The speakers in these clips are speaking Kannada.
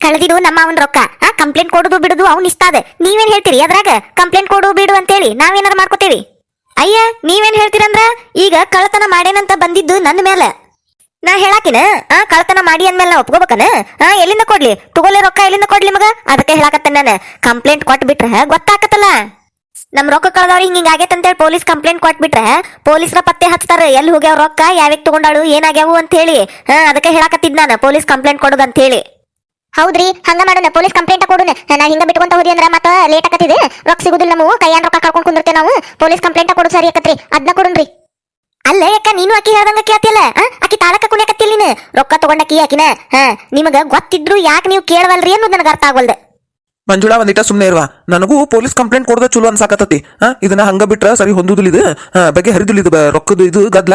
ಕಳೆದಿದ್ದು ನಮ್ಮ ಅವನ್ ರೊಕ್ಕ. ಆ ಕಂಪ್ಲೇಂಟ್ ಕೊಡುದು ಬಿಡುದು ಅವ್ನ ಇಷ್ಟ ಅದ. ನೀವೇನ್ ಹೇಳ್ತೀರಿ ಅದ್ರಾಗ? ಕಂಪ್ಲೇಂಟ್ ಕೊಡು ಬಿಡು ಅಂತೇಳಿ ನಾವೇನಾರ ಮಾಡ್ಕೋತೀವಿ? ಅಯ್ಯ, ನೀವೇನ್ ಹೇಳ್ತೀರಂದ್ರ? ಈಗ ಕಳ್ಳತನ ಮಾಡೇನಂತ ಬಂದಿದ್ದು ನನ್ನ ಮೇಲೆ ನಾ ಹೇಳಾಕಿನ? ಆ ಕಳತನ ಮಾಡಿ ಅಂದ್ಮೇಲೆ ನಾ ಒಪ್ಕೋಬೇಕನ? ಆ, ಎಲ್ಲಿಂದ ಕೊಡ್ಲಿ? ತಗೋಲೆ ರೊಕ್ಕ ಎಲ್ಲಿಂದ ಕೊಡ್ಲಿ ಮಗ? ಅದಕ್ಕೆ ಹೇಳಾಕತ್ತೆ ನಾನು. ಕಂಪ್ಲೇಂಟ್ ಕೊಟ್ಬಿಟ್ರೆ ಗೊತ್ತಾಕತ್ತಲ್ಲ? ನಮ್ ರೊಕ್ಕ ಕಳ್ದವ್ರಿ ಹಿಂಗ ಆಗೈತೆ ಅಂತೇಳಿ ಪೊಲೀಸ್ ಕಂಪ್ಲೇಂಟ್ ಕೊಟ್ಬಿಟ್ರೆ ಪೊಲೀಸ್ರ ಪತ್ತೆ ಹಚ್ತಾರ. ಎಲ್ಲಿ ಹೋಗ್ಯಾವ ರೊಕ್ಕ? ಯಾವ್ಯಾಗ ತಗೊಂಡಾಳು? ಏನಾಗ್ಯಾವು ಅಂತ ಹೇಳಿ ಹಾ, ಅದಕ್ಕೆ ಹೇಳಾಕತ್ತಿದ್ ನಾನು ಪೊಲೀಸ್ ಕಂಪ್ಲೇಂಟ್ ಕೊಡೋದು ಅಂತ ಹೇಳಿ ಹೌದ್ರಿ, ಹಂಗ ಮಾಡೋಣ, ಪೊಲೀಸ್ ಕಂಪ್ಲೇಂಟ್ ಕೊಡೋಣ. ನಾ ಹಿಂಗ ಬಿಟ್ಕೊಂತ ಹೋದಿ ಅಂದ್ರ ಮತ್ತ ಲೇಟ್ ಆಕತ್ತಿದೆ. ರೊಕ್ಕ ಸಿಗುದಿಲ್ಲ ನಾವು ಕೈಯಾನ್ ರೊಕ್ಕ ಕಳ್ಕೊಂಡ್ ಕುಂದಿರ್ತೇವೆ ನಾವು. ಪೊಲೀಸ್ ಕಂಪ್ಲೇಂಟ್ ಕೊಡು ಸರಿ ಆಕತ್ರಿ. ಅದನ್ನ ಕೊಡುನ್ರಿ ಅಲ್ಲ ಯಾಕ, ನೀನು ಆಕಿ ಹೇಳ್ದಂಗ ಕೇಳ್ತಿಯಲ್ಲ ಆ? ಆಕಿ ತಾಳಕ ಕುಣಿಯಕತ್ತಿಲ್ಲ ನೀನು? ರೊಕ್ಕ ತಗೊಂಡ ಆಕಿನ ಹಾ, ನಿಮಗ ಗೊತ್ತಿದ್ರು ಯಾಕೆ ನೀವು ಕೇಳವಲ್ರಿ ಅನ್ನೋದು ನನಗೆ ಅರ್ಥ ಆಗಲ್ದೆ ಮಂಜುಳಾ ಒಂದಿಟ ಸುಮ್ಮನೆ ಇರುವ. ನನಗೂ ಪೊಲೀಸ್ ಕಂಪ್ಲೇಂಟ್ ಕೊಡದ ಚಲೋ ಅನ್ಸಾಕತ್ತತಿ. ಇದನ್ನ ಹಂಗ ಬಿಟ್ರ ಸರಿ ಹೊಂದುದಿಲ್ಲ ಇದು. ಬಗ್ಗೆ ಹರಿದಿಲ್ಲ ಇದು ರೊಕ್ಕದ ಇದು ಗದ್ಲ.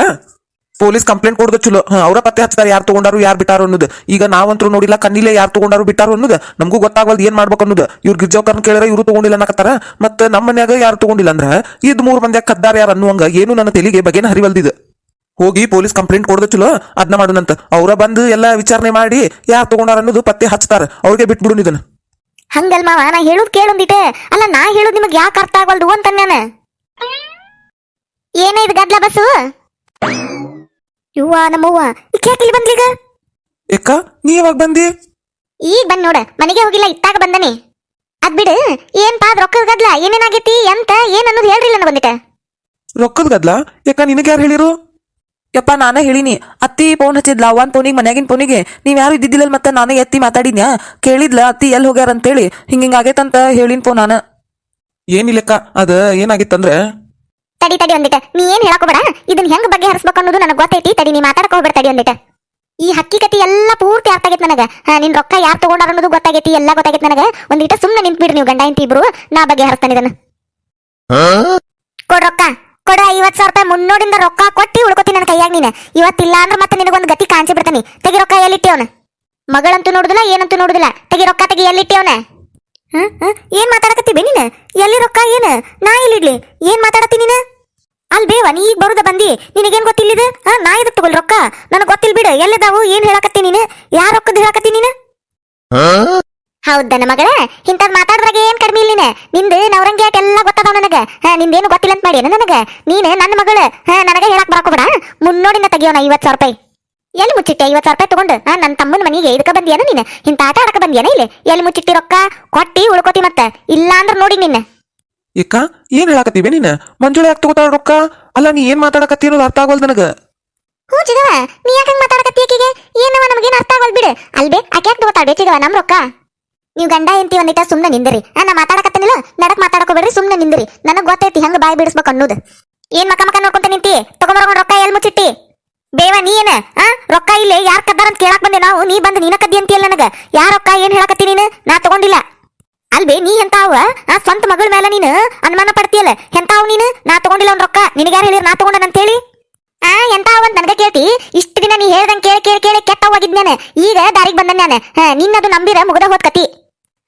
ಪೊಲೀಸ್ ಕಂಪ್ಲೇಂಟ್ ಕೊಡೋದು ಚಲೋ. ಅವರ ಪತ್ತೆ ಹಚ್ತಾರೆ ಯಾರು ತಗೊಂಡಾರು, ಯಾರು ಬಿಟ್ಟಾರು ಅನ್ನೋದು. ಈಗ ನಾವಂತರೂ ನೋಡಿಲ್ಲ, ಕಣ್ಣಿಲೆ ಯಾರು ತಗೊಂಡಾರು, ಬಿಟ್ಟಾರು ಅನ್ನೋದು. ನಮಗೂ ಗೊತ್ತಾಗಲ್ದು ಏನ್ ಮಾಡ್ಬೇಕು ಅನ್ನೋದು. ಇವ್ರು ಗಿರ್ಜಾಕರ್ನ ಕೇಳಿದ್ರೆ ಇವರು ತಗೊಂಡಿಲ್ಲ ಅನ್ನಕತ್ತಾರ. ಮತ್ತೆ ನಮ್ಮ ಮನ್ಯಾಗ ಯಾರು ತಗೊಂಡಿಲ್ಲ ಅಂದ್ರ, ಇದ್ ಮೂರು ಮಂದ್ಯಾಗ ಕದ್ದಾರ ಯಾರು ಅನ್ನುವಂಗ ಏನು ನನ್ನ ತೆಲಿಗೆ ಬಗೆನ ಹರಿವಲ್ದಿದು. ಹೋಗಿ ಪೊಲೀಸ್ ಕಂಪ್ಲೇಂಟ್ ಕೊಡೋದು ಚಲೋ, ಅದ್ನ ಮಾಡೋಣಂತ ಅವ್ರ ಬಂದು ಎಲ್ಲ ವಿಚಾರಣೆ ಮಾಡಿ ಯಾರು ತಗೊಂಡಾರ ಅನ್ನೋದು ಪತ್ತೆ ಹಚ್ತಾರ. ಅವ್ರಿಗೆ ಬಿಟ್ಬಿಡು ಇದನ್ನ. ಹಂಗಲ್ ಮಾವ, ನಾ ಹೇಳುದ್ ಕೇಳೊಂದಿಟ್ಟೆ ಅಲ್ಲ, ನಾ ಹೇಳುದ್ ನಿಮಗೆ ಯಾಕೆ ಅರ್ಥ ಆಗಲ್ದು ಅಂತ ನಾನು. ಏನ ಇದು ಗದ್ಲ ಬಸ್ಸು? ಇವ್ವ ನಮ್ಮವ್ವ ಈಕೆ ಯಾಕೆ ಇಲ್ಲಿ ಬಂದ್ಲೀಗ ಅಕ್ಕ ನೀ ಯಾವಾಗ ಬಂದಿ? ಈಗ ಬಂದ್ ನೋಡ ಮನೆಗೆ ಹೋಗಿಲ್ಲ ಇತ್ತಾಗ ಬಂದನಿ. ಅದ್ ಬಿಡು ಏನ್ ಪಾದ್ ರೊಕ್ಕದ ಗದ್ಲ ಏನೇನಾಗೈತಿ ಎಂತ ಏನ್ ಅನ್ನೋದು ಹೇಳ್ರಿ ನನಗೆ ಬಂದಿಟ ರೊಕ್ಕದ ಗದ್ಲ? ಯಾಕ ನಿನಗೆ ಯಾರು ಹೇಳಿರು? ಯಪ್ಪ ನಾನೇ ಹೇಳಿನಿ. ಅತ್ತಿ ಫೋನ್ ಹಚ್ಚಿದ್ಲ ಒಂದ್ ಫೋನಿಗೆ ಮನ್ಯಾಗಿನ ಫೋನಿಗೆ ನೀವ್ ಯಾರು ಇದ್ದಿದ್ದಿಲ್ಲ ಮತ್ತೆ ನಾನೇ ಎತ್ತಿ ಮಾತಾಡಿದ್ಯಾ ಕೇಳಿದ್ಲ ಅತ್ತಿ ಎಲ್ಲಿ ಹೋಗ್ಯಾರ ಅಂತೇಳಿ ಹಿಂಗ ಹಿಂಗ ಆಗೈತಂತ ಹೇಳಿನ್ ಫೋನ್ ನಾನು. ಏನಿಲ್ಲಕ್ಕ ಅದ ಏನಾಗಿತ್ತಂದ್ರೆ ತಡಿ ತಡಿ ಒಂದಿಟ ನೀ ಏನ್ ಹೇಳಕೋಬೇಡ ಇದನ್ನ ಹೆಂಗ್ ಬಗ್ಗೆ ಹರಿಸ್ಬೇಕು ಅನ್ನೋದು ನನಗೆ ಗೊತ್ತೈತಿ. ತಡಿ ನೀ ಮಾತಾಡಕ್ ಹೋಗ್ಬೇಡ ತಡಿ ಒಂದಿಟ ಈ ಹಕ್ಕಿ ಕತಿ ಎಲ್ಲ ಪೂರ್ತಿ ಅರ್ಥ ಆಗೈತೆ ನನಗೆ ನಿನ್ ರೊಕ್ಕ ಯಾರು ತಗೊಂಡಾರ ಅನ್ನೋದು ಗೊತ್ತಾಗೈತಿ ಎಲ್ಲ ಗೊತ್ತಾಗೈತಿ ನನಗ. ಒಂದಿಟ ಸುಮ್ಮನೆ ನಿಂತ್ಬಿಡ್ರಿ ನೀವು ಗಂಡ ಇಂತಿ ಇಬ್ರು. ನಾ ಬಗ್ಗೆ ಹರಿಸ್ತಾನೆ ಇದನ್ನ ಕೊಡ್ ರೊಕ್ಕ. ಕೊಡ ಐವತ್ ಸಾವಿರ ರೂಪಾಯಿ ಮುನ್ನೋಡಿಂದ ರೊಕ್ಕ ಕೊಟ್ಟಿ ಉಳ್ಕೊತೀನಿ ನನ್ನ ಕೈಯಾಗ ನೀನು. ಇವತ್ತಿಲ್ಲ ಅಂದ್ರೆ ಮತ್ತೆ ನಿನಗೊಂದು ಗತಿ ಕಾಣಿಸಿ ಬಿಡ್ತಾನೆ. ತೆಗಿ ರೊಕ್ಕ ಎಲ್ಲಿಟ್ಟಿಯವನ ಮಗಳಂತೂ ನೋಡುದಿಲ್ಲ ಏನಂತೂ ನೋಡುದಿಲ್ಲ. ತೆಗಿ ರೊಕ್ಕ ತೆಗಿ ಹ್ಮ್ ಏನ್ ಮಾತಾಡಕತ್ತಿ ನೀನು? ಎಲ್ಲಿ ರೊಕ್ಕ ಏನ? ನಾ ಎಲ್ಲಿಡ್ಲಿ? ಏನ್ ಮಾತಾಡತ್ತಿ ನೀನು? ಅಲ್ ಬೇವ ನೀ ಈಗ ಬರುದ ಬಂದಿ? ನಿನಗೇನ್ ಗೊತ್ತಿಲ್ಲಿದ? ಹಾ ನಾ ಇದಕ್ ತಗೊಳ್ ರೊಕ್ಕ? ನನಗ್ ಗೊತ್ತಿಲ್ ಬಿಡು ಎಲ್ಲದಾವು ಏನ್ ಹೇಳಕತ್ತಿ ನೀನು? ಯಾರ ರೊಕ್ಕದ ಹೇಳಕತ್ತಿ ನೀನು? ಹೌದನ ಮಗಳ ಇಂಥದ್ ಮಾತಾಡ್ರಾಗ ಏನ್ ಕಡಿಮೆ ಇಲ್ಲ ನೀನೆ? ನಿಂದು ನವರಂಗಿ ಆಟ ಎಲ್ಲ ಗೊತ್ತದ ನನಗ. ಹಾ ನಿಂದೇನು ಗೊತ್ತಿಲ್ಲ ಅಂತ ಮಾಡಿ ನನಗ? ನೀನು ನನ್ನ ಮಗಳ ನನಗ ನನಗೆ ಹೇಳಕ್ ಬರಾಕೋಬೇಡ ಮುನ್ನೋಡಿನ ತೆಗಿಯೋಣ ಐವತ್ ಸಾವಿರ ರೂಪಾಯಿ. ಎಲ್ಲಿ ಮುಚ್ಚಿಟ್ಟೆ ಐವತ್ ಸಾವಿರ ರೂಪಾಯಿ ತಗೊಂಡು? ನನ್ನ ತಮ್ಮನ ಮನೆಗೆ ಇದಕ್ಕ ಬಂದಿಯಾನ ನೀನು? ಇಂಥ ಆಟ ಆಡಕ ಬಂದಿಯಾನ ಇಲ್ಲಿ? ಎಲ್ಲಿ ಮುಚ್ಚಿಟ್ಟಿ ರೊಕ್ಕ? ಕೊಟ್ಟಿ ಉಳ್ಕೋತಿ ಮತ್ತೆ? ಇಲ್ಲಾಂದ್ರ ನೋಡಿ ನಿನ್ನ. ಏಕ್ಕ ಏನ್ ಹೇಳಾಕತ್ತೀವಿ ನೀನ್? ಮಂಜುಳ ಯಾಕೆ ತಗೋತಾಳ ರೊಕ್ಕ? ಅಲ್ಲ, ನೀ ಏನ್ ಮಾತಾಡಕತ್ತಿ ಅನ್ನೋದು ಅರ್ಥ ಆಗೋಲ್ ನನಗ? ಹ್ಞೂ ಚಿಗವ, ನೀ ಯಾಕೆ ಮಾತಾಡಕತ್ತಿ ಆಕಿಗೆ? ಏನವ ನಮಗೇನು ಅರ್ಥ ಆಗೋಲ್ ಬಿಡು. ಅಲ್ಬೇ ಆಕೆ ಯಾಕೆ ತಗೋತಾಳೆ ಚಿಗವ, ನಮ್ ರೊಕ್ಕ? ನೀವು ಗಂಡ ಎಂತಿ ಒಂದಿಟ ಸುಮ್ಮನೆ ನಿಂದಿರಿ. ನಾ ಮಾತಾಡಕತ್ತನಿಲ್ಲ ನಡಕ್ ಮಾತಾಡಕೋಬೇಡ್ರಿ ಸುಮ್ಮನೆ ನಿಂದಿರಿ. ನನಗ್ ಗೊತ್ತೈತಿ ಹೆಂಗ್ ಬಾಯಿ ಬಿಡಿಸ್ಬೇಕು ಅನ್ನೋದು. ಏನ್ ಮಕ ಮಕ ನೋಡ್ಕೊಂತ ನಿಂತಿ? ತಗೊಂಬರೋಣ ರೊಕ್ಕ ಎಲ್ ಮುಚ್ಚಿಟ್ಟಿ? ಬೇವ, ನೀ ಏನ? ಆ, ರೊಕ್ಕ ಇಲ್ಲೇ, ಯಾರ್ ಕದ್ದಾರ ಅಂತ ಕೇಳಕ್ ಬಂದೆ ನಾವು? ನೀ ಬಂದು ನೀನ ಕದ್ದಿ ಅಂತೀಯಲ್ಲ ನನಗ? ಯಾರ ರೊಕ್ಕ, ಏನ್ ಹೇಳಕತ್ತಿ ನೀನು? ನಾ ತಗೊಂಡಿಲ್ಲ. ಅಲ್ಬೇ, ನೀ ಎಂತಾವ? ಆ, ಸ್ವಂತ ಮಗಳ ಮೇಲೆ ನೀನು ಅನುಮಾನ ಪಡ್ತೀಯಲ್ಲ? ಎಂತಾವ್ ನೀನು? ನಾ ತಗೊಂಡಿಲ್ಲ ಅವ್ನ ರೊಕ್ಕ. ನಿನಗೆ ಯಾರು ಹೇಳಿರ್ ನಾ ತಗೊಂಡನ ಹೇಳಿ ಆ ಎಂತ ಅಂತ ನನಗೆ ಕೇಳ್ತಿ. ಇಷ್ಟು ದಿನ ನೀ ಹೇಳ್ದಂಗೆ ಕೇಳಿ ಕೇಳಿ ಕೇಳಿ ಕೆಟ್ಟ ಹೋಗಿದ್ನೇನೆ ಈಗ ದಾರಿಗೆ ಬಂದ ನಾನು ನಿನ್ನದು ನಂಬಿರ ಮುಗದ ಹೋದ್ ಕತಿ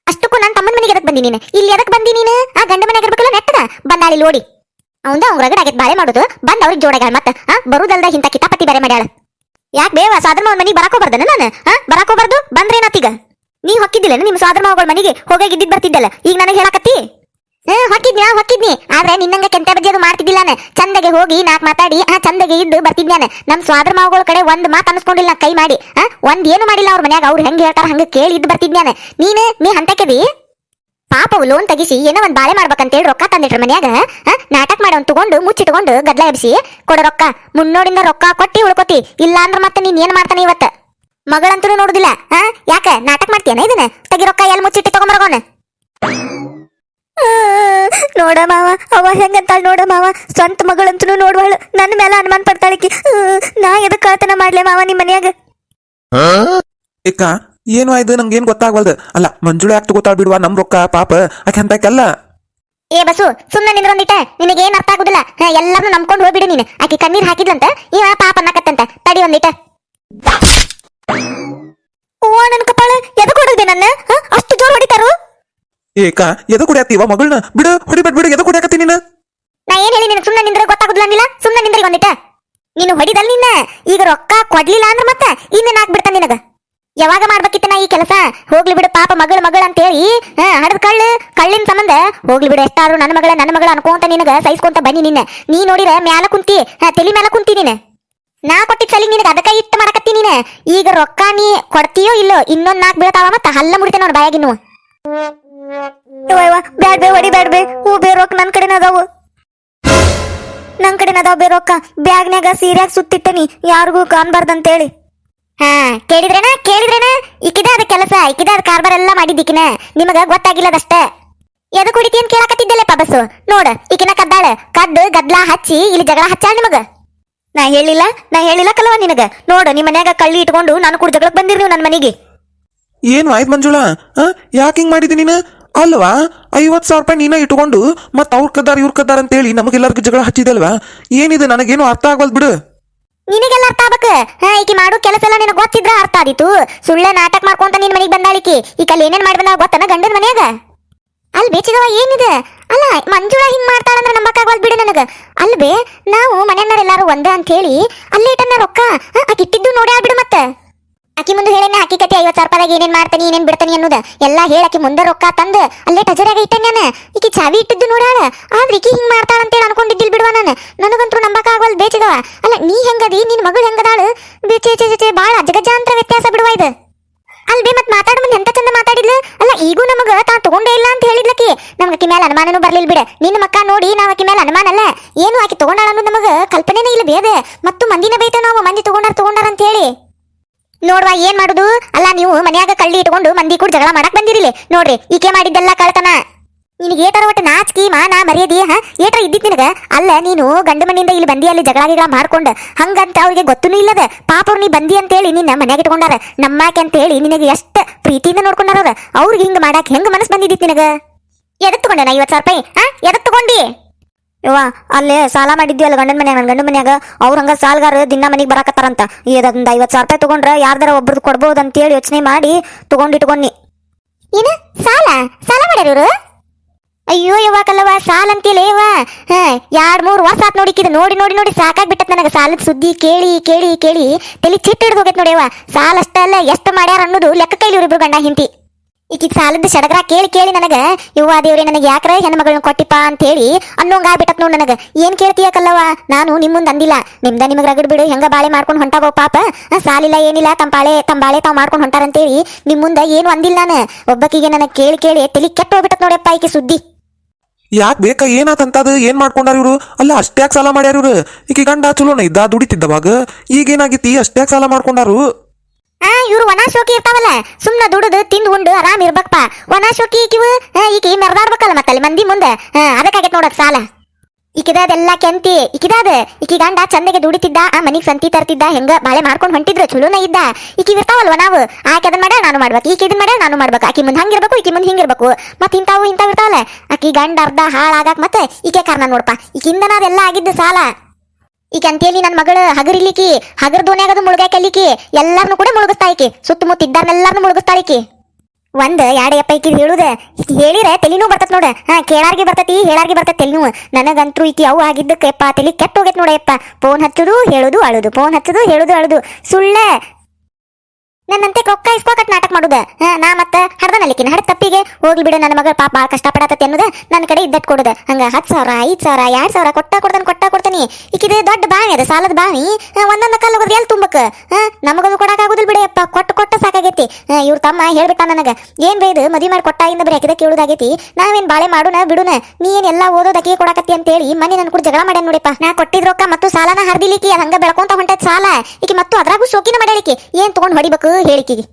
ಅಷ್ಟಕ್ಕೂ ನನ್ನ ತಮ್ಮನ ಮನೆಗೆ ಎದಕ್ಕೆ ಬಂದಿ ನೀನು? ಇಲ್ಲಿ ಎದಕ್ಕೆ ಬಂದಿ ನೀನು? ಆ, ಗಂಡ ಮನೆಗೆ ಇರ್ಬೇಕಲ್ಲ ನೆಟ್ಟದ? ಬಂದಾಳಿ ನೋಡಿ ಅವಂದ ಅವ್ನ ರಗಡ ಆಗೈತ್ ಬಾಳೆ ಮಾಡುದು. ಬಂದ ಅವ್ರಿಗೆ ಜೋಡಗಾಳ ಮತ್ತೆ. ಆ, ಬರುದಲ್ದ ಇಂತ ಕಿತಾಪತಿ ಬೇರೆ ಮಾಡ್ಯಾಳ. ಯಾಕೆ ಬೇವ ಸಾಧಾರಣ ಅವ್ನ ಮನೆಗೆ ಬರಾಕೋ ಬರ್ದನ ನಾನು? ಹಾ ಬರಾಕೋ ಬರ್ದು ಬಂದ್ರೇನಾತೀಗ ನೀ ಹೊಕ್ಕಿದ್ದಿಲ್ಲ ನಿಮ್ಮ ಸಾದ್ರ ಮಾವಗಳ ಮನೆಗೆ ಹೋಗಿ ಇದ್ದಿದ್ ಬರ್ತಿದ್ದಲ್ಲ. ಈಗ ನನಗೆ ಹೇಳಕತ್ತಿ? ಹ್ಮ್ ಹೊಕ್ಕಿದ್ನಿ ಹೊಕ್ಕಿದ್ನಿ. ಆದ್ರೆ ನಿನ್ನಂಗ ಕೆಂಟ ಬಜ್ಜಿ ಅದು ಮಾಡ್ತಿದ್ದಿಲ್ಲ ಚಂದಗೆ ಹೋಗಿ ನಾಕ್ ಮಾತಾಡಿ, ಆ, ಚಂದಗೆ ಇದ್ದು ಬರ್ತಿದ್ನಾನ ನಮ್ ಸ್ವಾದ್ರ ಮಾವುಗಳ ಕಡೆ ಒಂದ್ ಮಾತು ಅನ್ಸ್ಕೊಂಡಿಲ್ಲ ಕೈ ಮಾಡಿ. ಆ, ಒಂದ್ ಏನು ಮಾಡಿಲ್ಲ ಅವ್ರ ಮನ್ಯಾಗ. ಅವ್ರು ಹೆಂಗ್ ಹೇಳ್ತಾರ ಹಂಗ ಕೇಳಿ ಇದ್ದು ಬರ್ತಿದ್ನಾನ ನೀನು. ನೀ ಹಂತಕದಿ ಪಾಪ ಲೋನ್ ತೆಗಿಸಿ ಏನೋ ಒಂದ್ ಬಾಳೆ ಮಾಡ್ಬೇಕಂತೇಳಿ ರೊಕ್ಕ ತಂದಿಟ್ರ ಮನ್ಯಾಗ. ನಾಟಕ ಮಾಡೋನ್ ತಗೊಂಡು, ಮುಚ್ಚಿಟ್ಕೊಂಡು ಗದ್ಲ ಎಬ್ಸಿ, ಕೊಡ ರೊಕ್ಕ. ಮುನ್ನೋಡಿಂದ ರೊಕ್ಕ ಕೊಟ್ಟಿ ಉಳ್ಕೊತಿ. ಇಲ್ಲಾಂದ್ರ ಮತ್ತೆ ನೀನ್ ಏನ್ ಮಾಡ್ತಾನೆ ಇವತ್ತ? ಮಗಳಂತೂ ನೋಡುದಿಲ್ಲ ಆ? ಯಾಕ? ನಾಟಕ ಮಾಡ್ತೀಯನ ಇದನ್ನ? ತಗಿ ರೊಕ್ಕ ಎಲ್ಲಿ ಮುಚ್ಚಿಟ್ಟು ತಗೊಂಬರಗೋನ ನೋಡ ಮಾವ ಅವ ಹೆಂಗಂತಾಳ ನೋಡ ಮಾವ. ಸ್ವಂತ ಮಗಳಂತೂ ನೋಡುವಳು ನನ್ನ ಮೇಲೆ ಅನುಮಾನ ಪಡ್ತಾಳಿಕಿ. ನಾ ಎದಕ್ ಕಳ್ತನ ಮಾಡ್ಲೆ ಮಾವ ನಿಮ್ ಮನ್ಯಾಗ? ಏಕ್ಕ ಏನು ಆಯ್ತು? ಏನು ಗೊತ್ತಾಗ್ವಲ್ದು. ಅಲ್ಲ ಮಂಜುಳ ಯಾಕೆ ತಗೋತಾಳ ಬಿಡುವ? ನಮ್ ರೊಕ್ಕ ಪಾಪ. ಆಕೆ ಏ ಬಸು ಸುಮ್ಮನೆ ನಿಂದ್ರೊಂದಿಟ ನಿನಗೆ ಏನ್ ಅರ್ಥ ಆಗುದಿಲ್ಲ. ಎಲ್ಲಾರನು ನಂಬ್ಕೊಂಡು ಹೋಗ್ಬಿಡು ನೀನು. ಆಕೆ ಕಣ್ಣೀರ್ ಹಾಕಿದ್ಲಂತ ಇವ ಪಾಪ ಅನ್ನಕತ್ತಂತ ತಡಿ ಒಂದಿಟ ಓ ನನ್ ಕಪಾಳ ಎದಕ್ ಹೊಡದೆ ನನ್ನ ಹ? ಅಷ್ಟು ಜೋರ್ ಹೊಡಿತಾರು ಏಕ, ಎದ ಕುಡಿಯತ್ತೀವ ಮಗಳನ್ನ ಬಿಡು ಹೊಡಿಬೇಡ ಬಿಡು ಎದ ಕುಡಿಯಾಕತ್ತಿ ನೀನು? ನಾ ಏನ್ ಹೇಳಿ ನಿನಗೆ ಸುಮ್ನೆ ನಿಂದ್ರೆ ಗೊತ್ತಾಗುದಿಲ್ಲ ಸುಮ್ನೆ ನಿಂದ್ರಿ ಒಂದಿಟ ನೀನು ಹೊಡಿದಲ್ ನಿನ್ನ, ಈಗ ರೊಕ್ಕ ಕೊಡ್ಲಿಲ್ಲ ಅಂದ್ರ ಮತ್ತ ಇನ್ನೇನ್ ಹಾಕ್ಬಿಡ್ತಾನ ನಿನಗ? ಯಾವಾಗ ಮಾಡ್ಬೇಕಿತ್ತ ನಾ ಈ ಕೆಲಸ? ಹೋಗ್ಲಿ ಬಿಡು, ಪಾಪ ಮಗಳ ಮಗಳ ಅಂತ ಹೇಳಿ ಹಡದ್ ಕಳ್ಳ, ಕಳ್ಳಿನ ಸಂಬಂಧ. ಹೋಗ್ಲಿ ಬಿಡು, ಎಷ್ಟಾದ್ರೂ ನನ್ನ ಮಗಳ ನನ್ನ ಮಗಳ ಅನ್ಕೊಂತ ನಿನಗ ಸಹಿಸ್ಕೊಂತ ಬನ್ನಿ ನಿನ್ನ. ನೀ ನೋಡಿರ, ಮ್ಯಾಲ ಕುಂತಿ ತಲಿ ಮ್ಯಾಲ ಕುಂತಿ ನೀನು. ನಾ ಕೊಟ್ಟಿದ್ ಸಲಿ ನಿನಗ ಅದಕ್ಕ ಇಟ್ಟು ಮಾಡಕತ್ತಿ ನೀನ. ಈಗ ರೊಕ್ಕ ನೀ ಕೊಡ್ತೀಯೋ ಇಲ್ಲೋ, ಇನ್ನೊಂದ್ ನಾಲ್ಕು ಬೀಳ್ತಾವ ಮತ್ತ ಹಲ್ಲ ಮುಡಿತೆ ನೋಡ್ ಬಾಯಾಗಿನ್ನು. ಬ್ಯಾಡ್ ಬೇ, ಹೊಡಿ ಬ್ಯಾಡ್ ಬೇ. ಹೂ ಬೇ, ರೊಕ್ಕ ನನ್ ಕಡೆನ ಅದಾವು. ನನ್ ಕಡೆನ ಅದಾವ ಬೇ, ರೊಕ್ಕ. ಬ್ಯಾಗ್ನ್ಯಾಗ ಸೀರ್ಯಾಗ ಸುತ್ತಿಟ್ಟನಿ. ಯಾರಿಗೂ ಕಾಣ್ಬಾರ್ದಂತೇಳಿ. ಹಾ, ಕೇಳಿದ್ರೇನ? ಕೇಳಿದ್ರೇನ? ಇಕ್ಕಿದ ಅದ ಕೆಲಸ ಇಕ್ಕಿದ ಅದ ಕಾರ್ಬಾರ್ ಎಲ್ಲ ಮಾಡಿದ್ದಿಕಿನ ನಿಮಗ ಗೊತ್ತಾಗಿಲ್ಲದಷ್ಟ. ಎದಕ್ ಹೊಡಿತಿ ಅಂತ ಕೇಳಕತ್ತಿದ್ದಲ್ಲಪ್ಪ ಬಸ್ಸು ನೋಡ, ಈಕಿನ ಕದ್ದಾಳ. ಕದ್ದು, ಗದ್ಲಾ ಹಚ್ಚಿ, ಇಲ್ಲಿ ಜಗಳ ಹಚ್ಚಾಳ ನಿಮಗ. ನಾ ಹೇಳಿಲ್ಲ ನಾ ಹೇಳಿಲ್ಲ ಕಲವ ನಿನಗ. ನೋಡ ನಿಮ್ಮ ಮನ್ಯಾಗ ಕಳ್ಳಿ ಇಟ್ಕೊಂಡು ನಾನು ಕೂಡ ಜಗಳಕ್ ಬಂದಿರ್ ನೀವು ನನ್ನ ಮನೆಗೆ. ಏನು ಆಯ್ತು ಮಂಜುಳಾ? ಯಾಕೆ ಹಿಂಗೆ ಮಾಡಿದಿ ನೀನು? ಅಲ್ವಾ? ಐವತ್ತು ಸಾವಿರ ರೂಪಾಯಿ ನೀನ ಇಟ್ಕೊಂಡು ಮತ್ತೆ ಅವ್ರ ಕದ್ದಾರ ಇವ್ರ ಕದ್ದಾರ ಅಂತೇಳಿ ನಮಗೆಲ್ಲರಿಗೂ ಜಗಳ ಹಚ್ಚಿದಲ್ವಾ? ಏನಿದೆ? ನನಗೇನು ಅರ್ಥ ಆಗವಲ್ದು ಬಿಡು. ನಿನಗೆಲ್ಲ ಅರ್ಥ ಆಗ್ಬೇಕು? ಹಾ, ಈಕಿ ಮಾಡೋ ಕೆಲಸ ಎಲ್ಲ ನಿನಗೆ ಗೊತ್ತಿದ್ರೆ ಅರ್ಥ ಆದಿತ್ತು ಸುಳ್ಳೆ ನಾಟಕ ಮಾಡ್ಕೊಂತ ನಿನ್ ಮನೆಗೆ ಬಂದಾಳಿಕೆ. ಈಕ ಏನೇನ್ ಮಾಡಿ ಬಂದಾಳ ಗೊತ್ತನ ಗಂಡನ ಮನ್ಯಾಗ? ಅಲ್ಲಿ ಬೇಚಿದವ ಏನಿದೆ? ಅಲ್ಲ, ಮಂಜುಳ ಹಿಂಗ್ ಮಾಡ್ತಾಳಂದ್ರೆ ನಂಬಕ್ಕಾಗವಲ್ ಬಿಡು ನನಗ. ಅಲ್ಬೇ ನಾವು ಮನೆಯವ್ರೆಲ್ಲಾರು ಒಂದೇ ಅಂತ ಹೇಳಿ ಅಲ್ಲೇ ಇಟ್ಟನ್ನ ರೊಕ್ಕ? ಆಕಿಟ್ಟಿದ್ದು ಆಕಿ ಇಟ್ಟಿದ್ದು ನೋಡಿ ಬಿಡು ಮತ್ತೆ. ಆಕಿ ಮುಂದೆ ಹೇಳೇನ, ಆಕಿ ಕತೆ ಐವತ್ತು ಸಾವಿರ ರೂಪಾಯಿದಾಗ ಏನೇನು ಮಾಡ್ತಾನೆ, ಏನೇನು ಬಿಡ್ತಾನೆ ಅನ್ನೋದು. ಎಲ್ಲ ಹೇಳಕ್ಕೆ ಮುಂದೆ ರೊಕ್ಕ ತಂದು ಅಲ್ಲೇ ಟಜರಾಗ ನಾನು. ಈಕಿ ಚಾವಿ ಇಟ್ಟಿದ್ದು ನೋಡಾಳ ಆದ್ರೆ ಈಕಿ ಹಿಂಗೆ ಮಾಡ್ತಾಳ ಅಂತೇಳಿ ಅನ್ಕೊಂಡಿದ್ದಿಲ್ ಬಿಡುವ ನಾನು. ನನಗಂತೂ ನಂಬಕ್ಕಾಗವಲ್ ಬೇಚಿದವ. ಅಲ್ಲ, ನೀ ಹೆಂಗದಿ? ನಿನ್ನ ಮಗಳು ಹೆಂಗದಾಳು? ಬೇಚೆ ಚೆ ಭಾಳ ಅಜಗಜಾಂತರ ವ್ಯತ್ಯಾಸ ಬಿಡುವ ಇದು. ಅಲ್ಬೇ ಮತ್ತೆ ಮಾತಾಡ ಮುಂದೆ ಎಂತ ಚಂದ ಮಾತಾಡಿದ್ಲು? ಅಲ್ಲ, ಈಗೂ ನಮಗ ತಾ ತಗೊಂಡೇ ಇಲ್ಲ ಅಂತ ಹೇಳಿದ್ಲಕಿ ನಮ್ಗೆ ಆಕಿ ಮೇಲೆ ಅನುಮಾನನೂ ಬರಲಿಲ್ಲ ಬಿಡ. ನಿನ್ನ ಮಕ್ಕ ನೋಡಿ ನಾವು ಆಕಿ ಮೇಲೆ ಅನುಮಾನ ಅಲ್ಲ. ಏನು ಆಕಿ ತಗೊಂಡಾಳ ಅನ್ನೋದು ನಮಗ ಕಲ್ಪನೆನೇ ಇಲ್ಲ ಬೇದೆ ಮತ್ತು ಮಂದಿನ ಬೈತ ನಾವು ಮಂದಿ ತಗೊಂಡಾರ ತಗೊಂಡಾರ ಅಂತ ಹೇಳಿ. ನೋಡ್ವಾ, ಏನ್ ಮಾಡುದು? ಅಲ್ಲ, ನೀವು ಮನ್ಯಾಗ ಕಳ್ಳಿ ಇಟ್ಕೊಂಡು ಮಂದಿ ಕೂಡ ಜಗಳ ಮಾಡಕ್ ಬಂದಿರಿಲಿ. ನೋಡ್ರಿ, ಈಕೆ ಮಾಡಿದ್ದೆಲ್ಲ ಕಳ್ತನ. ನಿನಗೆ ಏಟರ ಒಟ್ಟು ನಾಚಿಕೆ ಮಾನ ಮರ್ಯಾದಿ, ಹಾ? ಏಟರ ಇದ್ದಿತ್ ನಿನಗ? ಅಲ್ಲ, ನೀನು ಗಂಡು ಮನೆಯಿಂದ ಇಲ್ಲಿ ಬಂದಿ, ಅಲ್ಲಿ ಜಗಳ ಗಿಗಳ ಮಾಡ್ಕೊಂಡು ಹಂಗಂತ ಅವ್ರಿಗೆ ಗೊತ್ತೂ ಇಲ್ಲದ. ಪಾಪ ನೀ ಬಂದಿ ಅಂತ ಹೇಳಿ ನಿನ್ನ ಮನ್ಯಾಗ ಇಟ್ಕೊಂಡಾರ. ನಮ್ಮಾಕೆ ಅಂತ ಹೇಳಿ ನಿನಗೆ ಎಷ್ಟು ಪ್ರೀತಿಯಿಂದ ನೋಡ್ಕೊಂಡಾರ ಅವ್ರ ಅವ್ರಿಗೆ ಹಿಂಗೆ ಮಾಡಾಕ ಹೆಂಗೆ ಮನಸ್ಸು ಬಂದಿದ್ದಿತ್ತು ನಿನಗ? ಎದಕ್ ತಗೊಂಡೆ ನಾ ಐವತ್ ಸಾವಿರ ರೂಪಾಯಿ, ಹಾ? ಎದಕ್ ತಗೊಂಡಿ? ಯವ್ವ ಅಲ್ಲೇ ಸಾಲ ಮಾಡಿದ್ವಿ ಅಲ್ಲ ಗಂಡನ ಮನ್ಯಾಗ ನನ್ನ ಗಂಡನ ಮನ್ಯಾಗ? ಅವ್ರ ಹಂಗ ಸಾಲಗಾರ ದಿನ ಮನೆಗೆ ಬರಾಕತ್ತಾರಂತ. ಇದೊಂದು ಐವತ್ತು ಸಾವಿರ ರೂಪಾಯಿ ತಗೊಂಡ್ರ ಯಾರ್ದಾರ ಒಬ್ರದ್ದು ಕೊಡ್ಬೋದು ಅಂತೇಳಿ ಯೋಚನೆ ಮಾಡಿ ತಗೊಂಡಿಟ್ಕೊಂಡಿ ಏನು? ಸಾಲ? ಸಾಲ ಮಾಡ್ಯಾರ ಇವ್ರು? ಅಯ್ಯೋ ಯವ್ವ ಕಲ್ಲವ್ವ ಸಾಲ ಅಂತೇಳಿ ಯವ್ವ? ಹಾ ಎರಡು ಮೂರು ವರ್ಷ ಆತ್ ನೋಡಿಕಿದ ನೋಡಿ ನೋಡಿ ನೋಡಿ ಸಾಕಾಗ್ಬಿಟ್ಟತ್ ನನಗೆ ಸಾಲದ ಸುದ್ದಿ. ಕೇಳಿ ಕೇಳಿ ಕೇಳಿ. ತಲೆ ಚಿಟ್ಟ ಹಿಡಿದು ಹೋಗೈತೆ ನೋಡಿ ಯವ್ವ. ಸಾಲ ಅಷ್ಟೇ ಅಲ್ಲ ಎಷ್ಟು ಮಾಡ್ಯಾರ ಅನ್ನೋದು ಲೆಕ್ಕ ಕೈಲಿ ಇವ್ರಿಬ್ರು ಗಂಡ ಹಿಂತಿ ಈಕಿಗ್ ಸಾಲದ ಸಡಗರ ಕೇಳಿ ಕೇಳಿ ನನಗ ಯುವಾ ದೇವ್ರಿ, ನನಗೆ ಯಾಕ್ರ ಹೆಣ್ಮಗಳನ್ನ ಕೊಟ್ಟಿಪ್ಪ ಅಂತ ಹೇಳಿ ಅನ್ನೋಂಗ ಆಗ್ಬಿಟ್ಟತ್ ನೋಡ್ ನನಗ. ಏನ್ ಕೇಳ್ತೀಯ ಕಲ್ಲವ್ವ ನಾನು ನಿಮ್ ಮುಂದ್ ಅಂದಿಲ್ಲ. ನಿಮ್ದ ನಿಮಗ್ ರಗಡ್ ಬಿಡು, ಹೆಂಗ ಬಾಳೆ ಮಾಡ್ಕೊಂಡು ಹೊಂಟಾಗೋ ಪಾಪ. ಸಾಲಿಲ್ಲ ಏನಿಲ್ಲ ತಂಬಾಳೆ ತಂಬಾಳೆ ತಾವ್ ಮಾಡ್ಕೊಂಡು ಹೊಂಟಾರಂತೇಳಿ ನಿಮ್ ಮುಂದ ಏನು ಅಂದಿಲ್ಲ ನಾನು. ಒಬ್ಬಕಿಗೆ ನನಗೆ ಕೇಳಿ ಕೇಳಿ ತಲಿ ಕೆಟ್ಟ ಹೋಗ್ಬಿಟ್ಟತ್ ನೋಡಪ್ಪ ಈಕಿ ಸುದ್ದಿ. ಯಾಕೆ ಬೇಕಾ ಅದು? ಏನ್ ಮಾಡ್ಕೊಂಡಾರ ಇವ್ರು? ಅಲ್ಲ, ಅಷ್ಟ್ಯಾಕ್ ಸಾಲ ಮಾಡ್ಯಾರ ಇವ್ರು. ಈಕಿ ಗಂಡ ಚಲೋನ ಇದ್ದ ದುಡಿತಿದ್ದವಾಗ ಈಗೇನಾಗಿತ್ತಿ ಅಷ್ಟ್ಯಾಕ್ ಸಾಲ ಮಾಡ್ಕೊಂಡಾರು. ಆ, ಇವ್ರು ಒಣ ಶೋಕಿ ಇರ್ತಾವಲ್ಲ, ಸುಮ್ನ ದುಡುದು ತಿಂದು ಉಂಡು, ಆರಾಮ್ ಇರ್ಬೇಕಪ್ಪ. ಒಣ ಶೋಕಿ ಈಕಿವು ಈಕಿ ಮೆರ್ದಾಡ್ಬೇಕಲ್ಲ ಮತ್ತಲ್ಲಿ ಮಂದಿ ಮುಂದೆ. ಅದಕ್ಕಾಗೈತ್ ನೋಡಕ್ ಸಾಲ. ಈಕಿದಾದೆಲ್ಲ ಕೆಂತಿ, ಈಕಿದಾದ, ಈಕಿ ಗಂಡ ಚಂದಗೆ ದುಡಿತಿದ್ದ, ಆ ಮನಿಗ್ ಸಂತಿ ತರ್ತಿದ್ದ, ಹೆಂಗ ಬಾಳೆ ಮಾಡ್ಕೊಂಡು ಹೊಂಟಿದ್ರು, ಚಲೋನ ಇದ್ದ. ಈಕಿ ಇರ್ತಾವಲ್ವ ನಾವು? ಆಕೆ ಅದನ್ನ ನಾನು ಮಾಡ್ಬೇಕು. ಈಕಿ ಇದನ್ನ ನಾನು ಮಾಡ್ಬೇಕು. ಆಕಿ ಮುಂದೆ ಹಂಗಿರ್ಬೇಕು, ಈಕಿ ಮುಂದೆ ಹಿಂಗಿರ್ಬೇಕು. ಮತ್ತೆ ಇಂತಾವು ಇಂತಾವ್ ಇರ್ತಾವಲ್ಲ, ಆಕಿ ಗಂಡ ಅರ್ಧ ಹಾಳಾಗಕ್ ಮತ್ತೆ ಈಕೆ ಕಾರಣ ನೋಡಪ್ಪ ಈಕಿಂದನ ಅದೆಲ್ಲ ಆಗಿದ್ದ ಸಾಲ. ಈಗ ಅಂತೇಳಿ ನನ್ನ ಮಗಳು ಹಗರಿಲಿಕ್ಕಿ ಹಗರ್ ದೋನ್ಯಾಗದು ಮುಳುಗಾಕ ಮುಳುಗಾಕಲಿಕ್ಕಿ ಎಲ್ಲಾರನು ಕೂಡ ಮುಳುಗಿಸ್ತಾ ಇಕ್ಕಿ ಸುತ್ತಮುತ್ತ ಇದ್ದಾರನ್ನೆಲ್ಲಾರನು ಮುಳುಗಿಸ್ತಾ ಇಕ್ಕಿ ಒಂದ್ ಎರಡು ಯಪ್ಪ ಹೇಳುದ. ಹೇಳಿರ, ತಲಿನೂ ಬರ್ತತ್ ನೋಡ. ಹಾ, ಕೇಳಾರ್ಗಿ ಬರ್ತತಿ, ಹೇಳಾರ್ಗಿ ಬರ್ತತ್ ತಲಿನೂ. ನನಗಂತೂ ಈಕಿ ಅವು ಆಗಿದ್ದಕ್ಕೆ ಯಪ್ಪ, ತಲಿ ಕೆಟ್ಟ ಹೋಗೈತ್ ನೋಡಯಪ್ಪ ಫೋನ್ ಹಚ್ಚುದು, ಹೇಳುದು, ಅಳುದು. ಫೋನ್ ಹಚ್ಚುದು, ಹೇಳುದು, ಅಳುದು. ಸುಳ್ಳೆ ನನ್ನಂತೆ ಇಸ್ಕೋಕಟ್ ನಾಟಕ ಮಾಡುದ? ನಾ ಮತ್ತ ಹಡ್ದನಲ್ಲಿಕಿನ ಹಡ ತಪ್ಪಿಗೆ ಹೋಗ್ಲಿ ಬಿಡು, ನನ್ನ ಮಗ ಪಾಪ ಭಾಳ ಕಷ್ಟಪಡತತಿ ಅನ್ನೋದ ನನ್ನ ಕಡೆ ಇದ್ದಟ್ ಕೊಡುದ. ಹಂಗ ಹತ್ತು ಸಾವಿರ, ಐದ್ ಸಾವಿರ, ಎರಡ್ ಸಾವಿರ ಕೊಟ್ಟ ಕೊಡ್ತಾನೆ, ಕೊಟ್ಟ ಕೊಡ್ತಾನಿ. ಈಕಿದ ದೊಡ್ಡ ಬಾವಿ ಅದ, ಸಾಲದ ಬಾವಿ ಒಂದೊಂದ ಕಲ್ಲು ಹೋದ್ರೆ ಎಲ್ಲಿ ತುಂಬಕ್? ನಮಗದು ಕೊಡಕ್ ಆಗುದಿಲ್ಲ ಬಿಡಪ್ಪ ಕೊಟ್ಟು ಕೊಟ್ಟ ಸಾಕಾಗೈತಿ. ಇವ್ರ ತಮ್ಮ ಹೇಳ್ಬಿಟ್ಟ ನನಗ. ಏನ್ ಬೈದು ಮದಿ ಮಾಡಿ ಕೊಟ್ಟಾಗಿಂದ ಬರೀ ಅಕಿದ ಕೇಳುದಾಗೈತಿ. ನಾವೇನ್ ಬಾಳೆ ಮಾಡುನ, ಬಿಡುನ? ನೀ ಏನ್ ಎಲ್ಲಾ ಓದೋದಕ್ಕೆ ಕೊಡಕತ್ತಿ ಅಂತೇಳಿ ಮನೆ ನನ್ ಕೂಡ ಜಗಳ ಮಾಡ್ಯಾನ ನೋಡಿಪ್ಪ. ನಾ ಕೊಟ್ಟಿದ್ ರೊಕ್ಕ ಮತ್ತು ಸಾಲನ ಹರ್ದಿಲಿಕ್ಕಿ ಹಂಗ ಬೆಳ್ಕೊಂತ ಹೊಂಟದ ಸಾಲ. ಈಕಿ ಮತ್ತು ಅದ್ರಾಗೂ ಸೋಕಿನ ಮಾಡ್ಯಾಳಿಕಿ ಏನ್ ತಗೊಂಡ್ ಹೊಡಿಬೇಕು? ಹೇಳಿಕಿಗೆ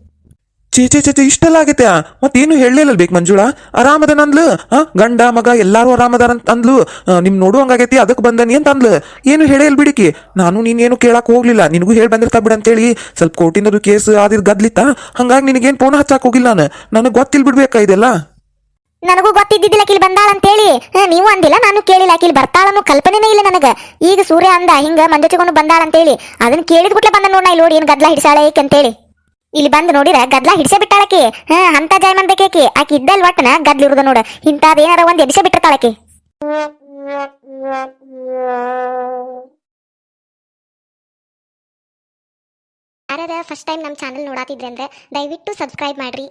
ಚೇ ಚೇ ಚೇ ಚೇ, ಇಷ್ಟೆಲ್ಲ ಆಗೈತೆ. ಮತ್ತೇನು ಹೇಳಲಿಲ್ಲ ಬೇಕು ಮಂಜುಳ? ಆರಾಮದನ ಅಂದ್ಲು ಆ ಗಂಡ ಮಗ ಎಲ್ಲಾರು ಆರಾಮದಾರ ಅಂತ ಅಂದ್ಲು. ನಿಮ್ ನೋಡು ಹಂಗಾಗೈತಿ ಅದಕ್ಕೆ ಬಂದನಿ ಅಂತ ಅಂದ್ಲು. ಏನು ಹೇಳೇ ಇಲ್ಲ ಬಿಡಿಕಿ. ನಾನು ನೀನೇನು ಕೇಳಕ್ ಹೋಗ್ಲಿಲ್ಲ. ನಿನಗೂ ಹೇಳಿ ಬಂದಿರ್ತಾ ಬಿಡ ಅಂತೇಳಿ. ಸ್ವಲ್ಪ ಕೋಟಿನದು ಕೇಸ್ ಆದಿರ್ ಗದ್ಲಿತ್ತ. ಹಂಗಾಗಿ ನಿನಗೇನು ಫೋನ್ ಹಚ್ಚಾಕ್ ಹೋಗಿಲ್ಲ ನಾನು. ನನಗೆ ಗೊತ್ತಿಲ್ ಬಿಡ್ಬೇಕಾ ಇದೆಲ್ಲ? ನನಗೂ ಗೊತ್ತಿದ್ದಿಲ್ಲ ಕಿಲ್ ಬಂದಾಳ ಅಂತ ಹೇಳಿ ನೀವು ಅಂದಿಲ್ಲ ನಾನು ಕೇಳಿಲ್ಲ. ಕಿಲ್ ಬರ್ತಾಳನ್ನು ಕಲ್ಪನೆನೇ ಇಲ್ಲ ನನಗ. ಈಗ ಸೂರ್ಯ ಅಂದ ಹಿಂಗ ಮಂಜುಚಿಕೊಂಡು ಬಂದಾಳ ಅಂತೇಳಿ. ಅದನ್ನ ಕೇಳಿದ ಬಿಟ್ಲೆ ಬಂದ ನೋಡ್ ಇಲ್ಲಿ ನೋಡಿ ಏನ್ ಗದ್ಲ ಹಿಡಿಸಾಳ ಏಕೆ ಅಂತೇಳಿ. ಇಲ್ಲಿ ಬಂದು ನೋಡಿರ ಗದ್ಲ ಹಿಡ್ಸೇ ಬಿಟ್ಟಾಳಕಿ. ಹಾ, ಅಂತ ಜಾಯ್ ಬೇಕೇಕಿ ಆಕಿ ಇದ್ದಲ್ ಒಟ್ಟನ ಗದ್ಲ ಇರುದ ನೋಡ. ಇಂತಾದೇನಾರ ಒಂದ್ ಎಬಿಸೆ ಬಿಟ್ಟಿರ್ತಾಳಕಿ. ಯಾರದ ಫಸ್ಟ್ ಟೈಮ್ ನಮ್ಮ ಚಾನಲ್ ನೋಡಾತಿದ್ರೆ ಅಂದ್ರೆ ದಯವಿಟ್ಟು ಸಬ್ಸ್ಕ್ರೈಬ್ ಮಾಡ್ರಿ.